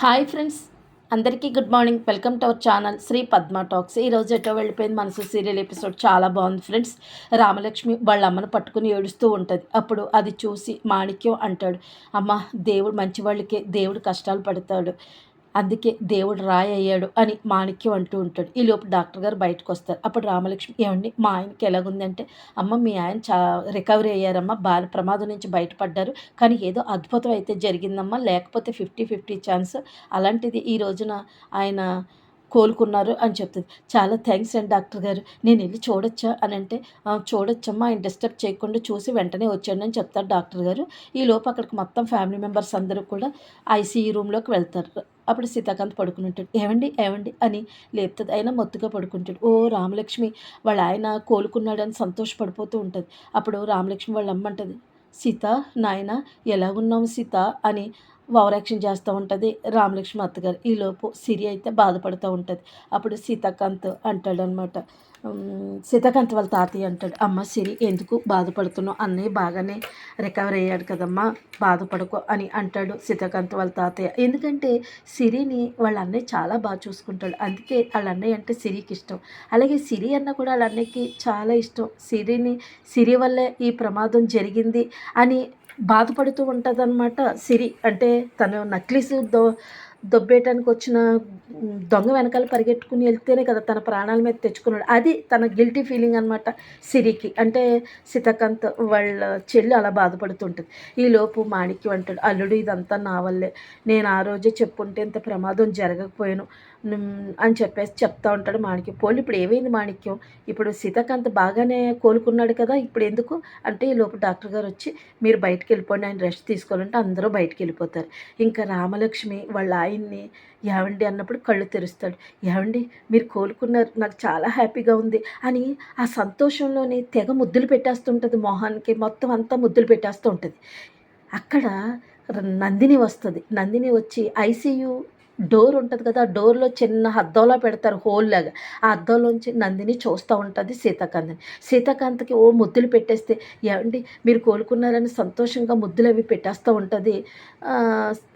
Hi friends అందరికీ good morning. Welcome to our channel Shri Padma talks. ఈ రోజు ఎటో వెళ్ళిపోయింది మనసు సీరియల్ ఎపిసోడ్ చాలా బాగుంది ఫ్రెండ్స్. రామలక్ష్మి వాళ్ళ అమ్మను పట్టుకుని ఏడుస్తూ ఉంటుంది. అప్పుడు అది చూసి మాణిక్యం అంటాడు అమ్మ దేవుడు మంచి వాళ్ళకే దేవుడు కష్టాలు పడతాడు. అందుకే దేవుడు రాయి అయ్యాడు అని మాణిక్యం అంటూ ఉంటాడు. ఈ లోపు డాక్టర్ గారు బయటకు వస్తారు. అప్పుడు రామలక్ష్మి ఏమండి మా ఆయనకి ఎలాగుందంటే అమ్మ మీ ఆయన చా రికవరీ అయ్యారమ్మా బాల ప్రమాదం నుంచి బయటపడ్డారు. కానీ ఏదో అద్భుతం అయితే జరిగిందమ్మా. లేకపోతే ఫిఫ్టీ ఫిఫ్టీ ఛాన్స్ అలాంటిది ఈ రోజున ఆయన కోలుకున్నారు అని చెప్తుంది. చాలా థ్యాంక్స్ అండి డాక్టర్ గారు. నేను వెళ్ళి చూడొచ్చా అని అంటే చూడొచ్చమ్మా ఆయన డిస్టర్బ్ చేయకుండా చూసి వెంటనే వచ్చాడు అని చెప్తారు డాక్టర్ గారు. ఈ లోపు అక్కడికి మొత్తం ఫ్యామిలీ మెంబర్స్ అందరూ కూడా ఐసీఈ రూమ్లోకి వెళ్తారు. అప్పుడు సీతాకాంత్ పడుకుని ఉంటాడు ఏమండి ఏమండి అని లేపుతుంది. అయినా మొత్తుగా పడుకుంటాడు. ఓ రామలక్ష్మి వాళ్ళ ఆయన కోలుకున్నాడని సంతోషపడిపోతూ ఉంటుంది. అప్పుడు రామలక్ష్మి వాళ్ళ అమ్మ అంటది సీత నాయన ఎలాగున్నావు సీత? అని ఓవరాక్షన్ చేస్తూ ఉంటుంది. రామలక్ష్మి అత్తగారు ఈలోపు సిరి అయితే బాధపడుతూ ఉంటుంది. అప్పుడు సీతాకాంత్ అంటాడు అనమాట సీతాకాంత్ వాళ్ళ తాతయ్య అంటాడు అమ్మ సిరి ఎందుకు బాధపడుతున్నావు? అన్నయ్య బాగానే రికవర్ అయ్యాడు కదమ్మా బాధపడకు అని అంటాడు సీతాకాంత్ వాళ్ళ తాతయ్య. ఎందుకంటే సిరిని వాళ్ళ అన్నయ్య చాలా బాగా చూసుకుంటాడు. అందుకే వాళ్ళ అన్నయ్య అంటే సిరికి ఇష్టం. అలాగే సిరి అన్న కూడా వాళ్ళ అన్నయ్యకి చాలా ఇష్టం. సిరిని సిరి వల్లే ఈ ప్రమాదం జరిగింది అని బాధపడుతూ ఉంటుందన్నమాట సిరి. అంటే తను నక్లీస్ దో దొబ్బేయటానికి వచ్చిన దొంగ వెనకాల పరిగెట్టుకుని వెళ్తేనే కదా తన ప్రాణాల మీద తెచ్చుకున్నాడు. అది తన గిల్టీ ఫీలింగ్ అనమాట సిరికి. అంటే సీతాకాంత్ వాళ్ళ చెల్లి అలా బాధపడుతుంటుంది. ఈలోపు మాణిక్యం అంటాడు అల్లుడు ఇదంతా నా వల్లే. నేను ఆ రోజే చెప్పుంటే ఇంత ప్రమాదం జరగకపోయాను. అని చెప్పేసి చెప్తా ఉంటాడు మాణిక్యం. పోలి ఇప్పుడు ఏమైంది మాణిక్యం? ఇప్పుడు సీతాకాంత్ బాగానే కోలుకున్నాడు కదా ఇప్పుడు ఎందుకు? అంటే ఈ లోపు డాక్టర్ గారు వచ్చి మీరు బయటకు వెళ్ళిపోండి ఆయన రెస్ట్ తీసుకోవాలంటే అందరూ బయటకు వెళ్ళిపోతారు. ఇంకా రామలక్ష్మి వాళ్ళ ఆయన్ని ఏవండి అన్నప్పుడు కళ్ళు తెరుస్తాడు. ఏవండి మీరు కోలుకున్నారు నాకు చాలా హ్యాపీగా ఉంది అని ఆ సంతోషంలోనే తెగ ముద్దులు పెట్టేస్తుంటుంది మొహానికి. మొత్తం అంతా ముద్దులు పెట్టేస్తూ ఉంటుంది. అక్కడ నందిని వస్తుంది. నందిని వచ్చి ఐసీయూ డోర్ ఉంటుంది కదా ఆ డోర్లో చిన్న అద్దంలా పెడతారు హోల్ లాగా. ఆ అద్దంలోంచి నందిని చూస్తూ ఉంటుంది సీతాకాంత్ని. సీతాకాంత్కి ఓ ముద్దులు పెట్టేస్తే ఏమండి మీరు కోలుకున్నారని సంతోషంగా ముద్దులు అవి పెట్టేస్తూ ఉంటుంది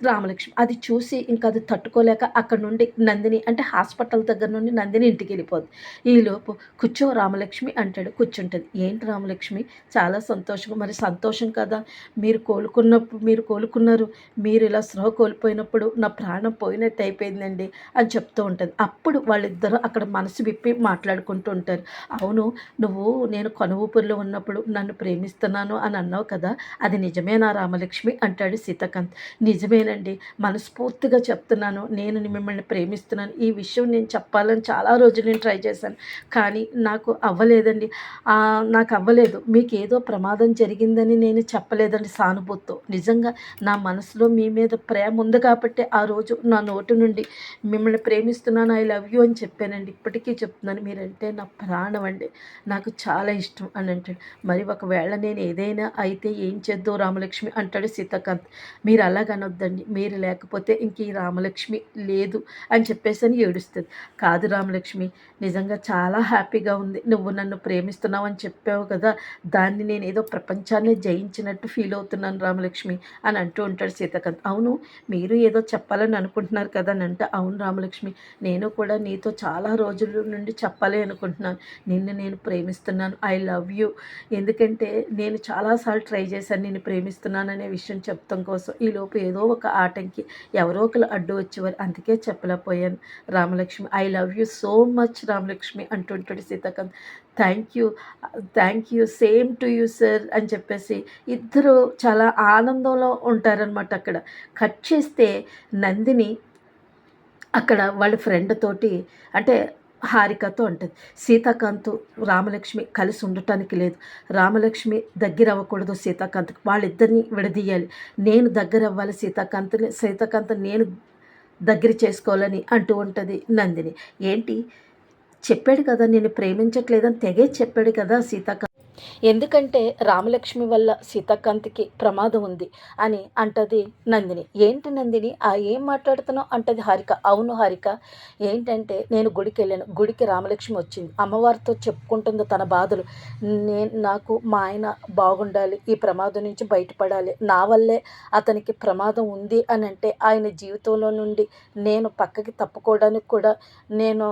రామలక్ష్మి. అది చూసి ఇంకా అది తట్టుకోలేక అక్కడ నుండి నందిని అంటే హాస్పిటల్ దగ్గర నుండి నందిని ఇంటికి వెళ్ళిపోద్ది. ఈలోపు కూర్చో రామలక్ష్మి అంటాడు కూర్చుంటుంది. ఏంటి రామలక్ష్మి? చాలా సంతోషం. మరి సంతోషం కదా. మీరు కోలుకున్నప్పుడు మీరు కోలుకున్నారు. మీరు ఇలా స్రోహ కోల్పోయినప్పుడు నా ప్రాణం పోయినట్టు అయిపోయిందండి అని చెప్తూ ఉంటుంది. అప్పుడు వాళ్ళిద్దరూ అక్కడ మనసు విప్పి మాట్లాడుకుంటూ ఉంటారు. అవును నువ్వు నేను కనువుపురిలో ఉన్నప్పుడు నన్ను ప్రేమిస్తున్నాను అని అన్నావు కదా అది నిజమేనా రామలక్ష్మి అంటాడు సీతాకాంత్. నిజమేనండి మనస్ఫూర్తిగా చెప్తున్నాను నేను మిమ్మల్ని ప్రేమిస్తున్నాను. ఈ విషయం నేను చెప్పాలని చాలా రోజులు నేను ట్రై చేశాను కానీ నాకు అవ్వలేదండి. నాకు అవ్వలేదు. మీకు ఏదో ప్రమాదం జరిగిందని నేను చెప్పలేదండి సానుభూతితో. నిజంగా నా మనసులో మీ మీద ప్రేమ ఉంది కాబట్టి ఆ రోజు నా నోటి నుండి మిమ్మల్ని ప్రేమిస్తున్నాను ఐ లవ్ యూ అని చెప్పానండి. ఇప్పటికీ చెప్తున్నాను మీరంటే నా ప్రాణం అండి. నాకు చాలా ఇష్టం అని అంటాడు. మరి ఒకవేళ నేను ఏదైనా అయితే ఏం చేద్దాం రామలక్ష్మి అంటాడు సీతాకాంత్. మీరు అలాగనొద్దండి మీరు లేకపోతే ఇంక ఈ రామలక్ష్మి లేదు అని చెప్పేసి అని ఏడుస్తుంది. కాదు రామలక్ష్మి నిజంగా చాలా హ్యాపీగా ఉంది. నువ్వు నన్ను ప్రేమిస్తున్నావు అని చెప్పావు కదా దాన్ని నేను ఏదో ప్రపంచాన్ని జయించినట్టు ఫీల్ అవుతున్నాను రామలక్ష్మి అని అంటూ ఉంటాడు సీతాకాంత్. అవును మీరు ఏదో చెప్పాలని అనుకుంటున్నారు కదా అని అవును రామలక్ష్మి నేను కూడా నీతో చాలా రోజుల నుండి చెప్పాలి అనుకుంటున్నాను. నిన్ను నేను ప్రేమిస్తున్నాను. I love you. ఎందుకంటే నేను చాలాసార్లు ట్రై చేశాను నేను ప్రేమిస్తున్నాను అనే విషయం చెప్తాం కోసం. ఈ లోపు ఏదో ఒక ఆటంకి ఎవరో ఒకరు అడ్డు వచ్చేవారు. అందుకే చెప్పలేకపోయాను. Ramalakshmi I love you so much Ramalakshmi అంటుంటాడు Seethakanth. Thank you thank you same to you sir అని చెప్పేసి ఇద్దరు చాలా ఆనందంలో ఉంటారనమాట అక్కడ. కట్ చేస్తే నందిని అక్కడ వాళ్ళ ఫ్రెండ్ తోటి అంటే హారికతో ఉంటుంది. సీతాకాంత్ రామలక్ష్మి కలిసి ఉండటానికి లేదు. రామలక్ష్మి దగ్గర అవ్వకూడదు సీతాకాంత్కి. వాళ్ళిద్దరిని విడదీయాలి. నేను దగ్గర అవ్వాలి సీతాకాంత్ని సీతాకాంత్ నేను దగ్గర చేసుకోవాలని అంటూ ఉంటుంది నందిని. ఏంటి? చెప్పాడు కదా నేను ప్రేమించట్లేదని తెగే చెప్పాడు కదా సీతాకాంత్. ఎందుకంటే రామలక్ష్మి వల్ల సీతాకాంత్కి ప్రమాదం ఉంది అని అంటది నందిని. ఏంటి నందిని? ఆ ఏం మాట్లాడుతున్నావు? అంటది హారిక. అవును హారిక. ఏంటంటే నేను గుడికి వెళ్ళాను. గుడికి రామలక్ష్మి వచ్చింది. అమ్మవారితో చెప్పుకుంటుంది తన బాధలు. నేను నాకు మా ఆయన బాగుండాలి ఈ ప్రమాదం నుంచి బయటపడాలి. నా వల్లే అతనికి ప్రమాదం ఉంది అని అంటే ఆయన జీవితంలో నుండి నేను పక్కకి తప్పుకోవడానికి కూడా నేను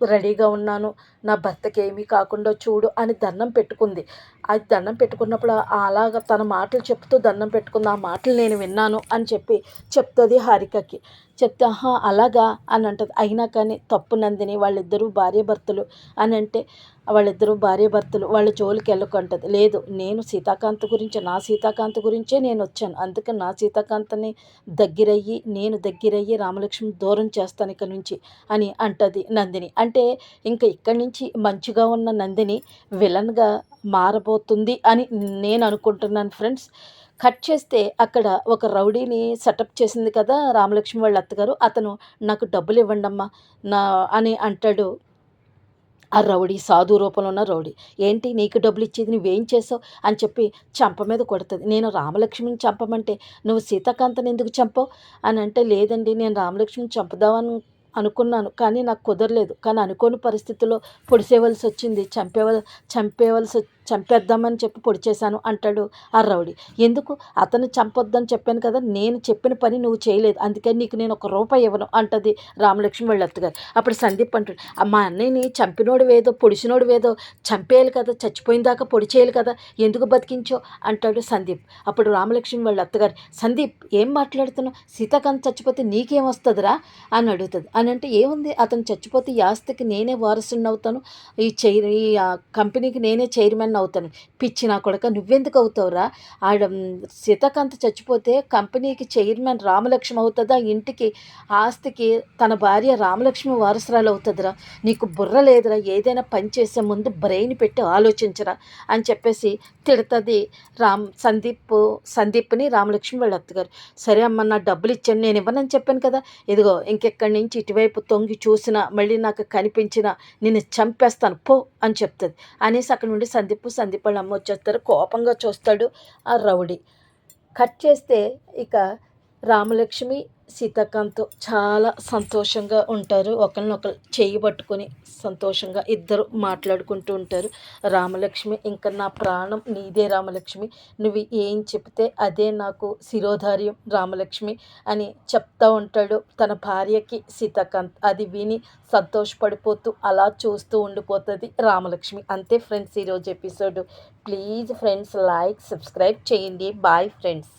రెడీగా ఉన్నాను. నా భర్తకి ఏమీ కాకుండా చూడు అని దండం పెట్టుకుంది. అది దండం పెట్టుకున్నప్పుడు అలాగ తన మాటలు చెప్తూ దండం పెట్టుకుంది. ఆ మాటలు నేను విన్నాను అని చెప్పి చెప్తుంది హారికకి. చెప్తే ఆహా అలాగా? అని అంటది. అయినా కానీ తప్పు నందిని వాళ్ళిద్దరూ భార్య భర్తలు అని అంటే వాళ్ళిద్దరూ భార్య భర్తలు వాళ్ళ జోలికి వెళ్ళకంటది. లేదు నేను సీతాకాంత్ గురించి నా సీతాకాంత్ గురించే నేను వచ్చాను. అందుకే నా సీతాకాంత్ని దగ్గరయ్యి నేను దగ్గరయ్యి రామలక్ష్మి దూరం చేస్తాను ఇక్కడ నుంచి అని అంటది నందిని. అంటే ఇంకా ఇక్కడి నుంచి మంచిగా ఉన్న నందిని విలన్గా మారబోతుంది అని నేను అనుకుంటున్నాను ఫ్రెండ్స్. కట్ చేస్తే అక్కడ ఒక రౌడీని సెటప్ చేసింది కదా రామలక్ష్మి వాళ్ళ అత్తగారు. అతను నాకు డబ్బులు ఇవ్వండి అమ్మా నా అని అంటాడు. ఆ రౌడీ సాధు రూపంలో ఉన్న రౌడీ. ఏంటి నీకు డబ్బులు ఇచ్చేది? నువ్వేం చేసావు? అని చెప్పి చంప మీద కొడుతుంది. నేను రామలక్ష్మిని చంపమంటే నువ్వు సీతాకాంతని ఎందుకు చంపవు? అని అంటే లేదండి నేను రామలక్ష్మిని చంపుదామని అనుకున్నాను కానీ నాకు కుదరలేదు. కానీ అనుకోని పరిస్థితుల్లో పొడిసేవలసి వచ్చింది. చంపేవ చంపేవలసి చంపేద్దామని చెప్పి పొడి చేశాను అంటాడు ఆ రౌడీ. ఎందుకు? అతను చంపొద్దని చెప్పాను కదా నేను చెప్పిన పని నువ్వు చేయలేదు. అందుకని నీకు నేను ఒక రూపాయి ఇవ్వను అంటది రామలక్ష్మి వాళ్ళ అత్తగారు. అప్పుడు సందీప్ అంటాడు మా అన్నయ్యని చంపినోడు వేదో పొడిచినోడు వేదో చంపేయాలి కదా చచ్చిపోయిన దాకా పొడి చేయాలి కదా ఎందుకు బతికించో? అంటాడు సందీప్. అప్పుడు రామలక్ష్మి వాళ్ళ అత్తగారు సందీప్ ఏం మాట్లాడుతున్నావు? సీతాకాంత్ చచ్చిపోతే నీకేం వస్తుందిరా? అని అడుగుతుంది. అని అంటే ఏముంది? అతను చచ్చిపోతే ఈ ఆస్తికి నేనే వారసుని అవుతాను. ఈ చైర్ ఈ కంపెనీకి నేనే చైర్మన్ అవుతాను. పిచ్చి నా కొడక నువ్వెందుకు అవుతావురా ఆడ సీతాకాంత్ చచ్చిపోతే కంపెనీకి చైర్మన్ రామలక్ష్మి అవుతుందా? ఇంటికి ఆస్తికి తన భార్య రామలక్ష్మి వారసురాలు అవుతుందిరా? నీకు బుర్ర లేదురా? ఏదైనా పని చేసే ముందు బ్రెయిన్ పెట్టి ఆలోచించరా? అని చెప్పేసి తిడుతుంది రామ్ సందీప్ సందీప్ని రామలక్ష్మి వాళ్ళ అత్తగారు. సరే అమ్మ నా డబ్బులు ఇచ్చాను నేను ఇవ్వనని చెప్పాను కదా. ఇదిగో ఇంకెక్కడి నుంచి ఇటువైపు తొంగి చూసినా మళ్ళీ నాకు కనిపించినా నేను చంపేస్తాను పో అని చెప్తుంది. అనేసి అక్కడ నుండి సందీప్ సందీప్ వాళ్ళ అమ్మ వచ్చేస్తారు కోపంగా చూస్తాడు ఆ రౌడీ. కట్ చేస్తే ఇక రామలక్ష్మి సీతాకాంత్ చాలా సంతోషంగా ఉంటారు. ఒకరినొకరు చేయి పట్టుకొని సంతోషంగా ఇద్దరు మాట్లాడుకుంటూ ఉంటారు. రామలక్ష్మి ఇంకా నా ప్రాణం నీదే రామలక్ష్మి. నువ్వు ఏం చెప్తే అదే నాకు శిరోధార్యం రామలక్ష్మి అని చెప్తా ఉంటాడు తన భార్యకి సీతాకాంత్. అది విని సంతోషపడిపోతూ అలా చూస్తూ ఉండిపోతుంది రామలక్ష్మి. అంతే ఫ్రెండ్స్ ఈరోజు episode. Please friends like subscribe చేయండి. Bye friends.